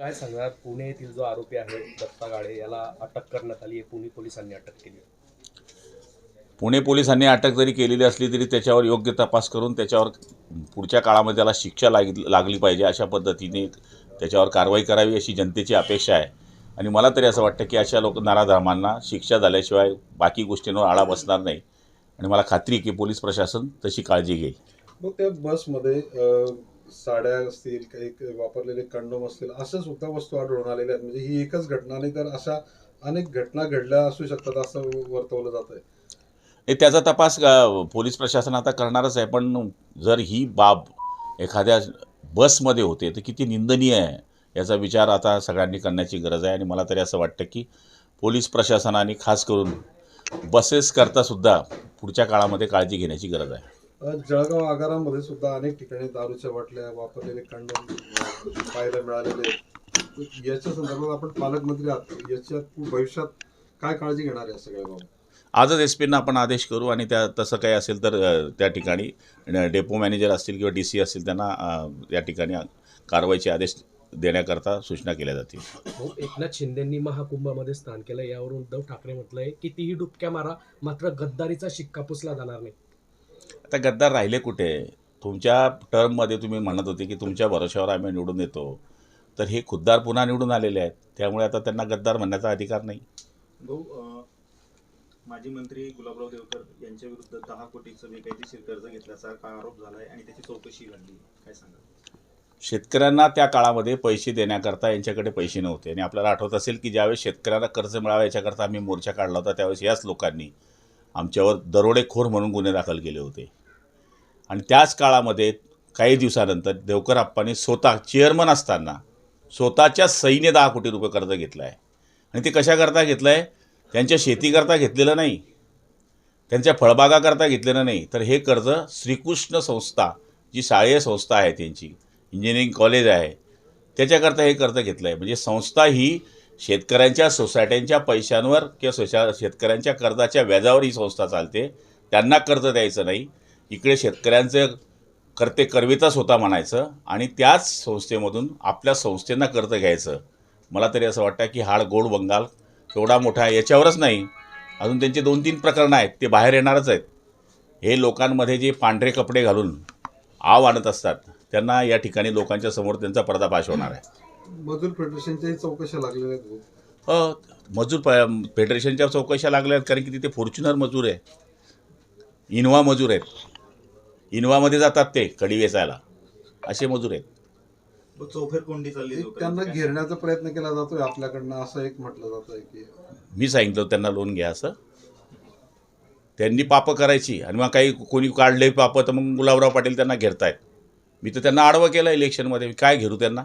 काय सांगणार? पुणे येथील जो आरोपी आहे दत्ता गाडे याला अटक करण्यात आली आहे. पुणे पोलिसांनी अटक केली. पुणे पोलिसांनी अटक जरी केलेली असली तरी त्याच्यावर योग्य तपास करून त्याच्यावर पुढच्या काळामध्ये त्याला शिक्षा लाग लागली पाहिजे अशा पद्धतीने त्याच्यावर कारवाई करावी अशी जनतेची अपेक्षा आहे. आणि मला तरी असं वाटतं की अशा लोक नाराधर्मांना शिक्षा झाल्याशिवाय बाकी गोष्टींवर आळा बसणार नाही. आणि मला खात्री आहे की पोलीस प्रशासन तशी काळजी घेईल. मग त्या बसमध्ये साड्या असतील काही वापरलेले कंडोम असतील अशा सुद्धा वस्तू आढळून आलेल्या आहेत. म्हणजे ही एकच घटना नाही तर अशा अनेक घटना घडल्या असू शकतात असं वर्तवलं जात आहे हे त्याचा तपास पोलीस प्रशासन आता करणारच आहे पण जर ही बाब एखाद्या बसमध्ये होते तर किती निंदनीय आहे याचा विचार आता सगळ्यांनी करण्याची गरज आहे. आणि मला तरी असं वाटतं की पोलीस प्रशासनाने खास करून बसेस करता सुद्धा पुढच्या काळामध्ये काळजी घेण्याची गरज आहे. जळगाव आगारामध्ये सुद्धा अनेक ठिकाणी दारूच्या बाटल्या वापरलेले कंडोम पाहायला मिळालेले. आहेत याच्या संदर्भात आपण पालकमंत्री आहात. याच्यात भविष्यात काय काळजी घेणार आहे या सगळ्या बाबत? आजच एस पींना आपण आदेश करू आणि त्या तसं काही असेल तर त्या ठिकाणी डेपो मॅनेजर असतील किंवा डी सी असतील त्यांना या ठिकाणी कारवाईचे आदेश देण्याकरता सूचना केल्या जातील. हो एकनाथ शिंदेंनी महाकुंभामध्ये स्थान केलं. यावरून उद्धव ठाकरे म्हटलंय कितीही डुबक्या मारा मात्र गद्दारीचा शिक्का पुसला जाणार नाही. आता गद्दार राहिले कुठे? तुमच्या टर्ममध्ये तुम्ही म्हणत होते की तुमच्या भरोश्यावर आम्ही निवडून येतो. तर हे खुद्दार पुन्हा निवडून आलेले आहेत. त्यामुळे आता त्यांना गद्दार म्हणण्याचा अधिकार नाही. भाऊ माजी मंत्री गुलाबराव देवकर यांच्या विरुद्ध दहा कोटीचं बेकायदेशीर कर्ज घेतल्याचा का आरोप झालाय आणि त्याची चौकशी घडली. काय सांगा शेतकऱ्यांना त्या काळामध्ये पैसे देण्याकरता यांच्याकडे पैसे नव्हते. आणि आपल्याला आठवत असेल की ज्यावेळेस शेतकऱ्यांना कर्ज मिळावं याच्याकरता आम्ही मोर्चा काढला होता त्यावेळेस याच लोकांनी आमच्यावर दरोडेखोर म्हणून गुन्हे दाखल केले होते. आणि त्याच काळामध्ये काही दिवसानंतर देवकर आप्पांनी स्वतः चेअरमन असताना स्वतःच्या सैन्य दहा कोटी रुपये कर्ज घेतलं आहे आणि ते कशाकरता घेतलं आहे त्यांच्या शेतीकरता घेतलेलं नाही. त्यांच्या फळबागाकरता घेतलेलं नाही. तर हे कर्ज श्रीकृष्ण संस्था जी शाळेय संस्था आहे त्यांची इंजिनिअरिंग कॉलेज आहे त्याच्याकरता हे कर्ज घेतलं आहे म्हणजे संस्था ही शेतकऱ्यांच्या सोसायट्यांच्या पैशांवर किंवा सोशा शेतकऱ्यांच्या कर्जाच्या व्याजावर ही संस्था चालते. त्यांना कर्ज द्यायचं नाही. इकडे शेतकऱ्यांचं करते करविताच होता म्हणायचं आणि त्याच संस्थेमधून आपल्या संस्थेंना कर्ज घ्यायचं. मला तरी असं वाटतं की हाड गोड बंगाल केवढा मोठा आहे याच्यावरच नाही. अजून त्यांचे दोन तीन प्रकरणं आहेत ते बाहेर येणारच आहेत. हे लोकांमध्ये जे पांढरे कपडे घालून आव आणत असतात त्यांना या ठिकाणी लोकांच्या समोर त्यांचा पर्दाफाश होणार आहे. मजूर फेडरेशनच्याही चौकशा लागलेल्या आहेत. अ, मजूर फेडरेशनच्या चौकशा लागल्या आहेत कारण की तिथे फॉर्च्युनर मजूर आहे. इनोवा मजूर आहेत. इनोवामध्ये जातात ते कडी वेचायला. असे मजूर आहेत. मग चौफेर कोंडी चालली एक त्यांना घेरण्याचा प्रयत्न केला जातोय आपल्याकडनं असं एक म्हटलं जात आहे की. मी सांगितलं त्यांना लोन घ्या असं. त्यांनी पापं करायची आणि मग काही कोणी काढले पापं तर मग गुलाबराव पाटील त्यांना घेरतायत. मी तर त्यांना आडवं केलं इलेक्शनमध्ये मी काय घेरू त्यांना?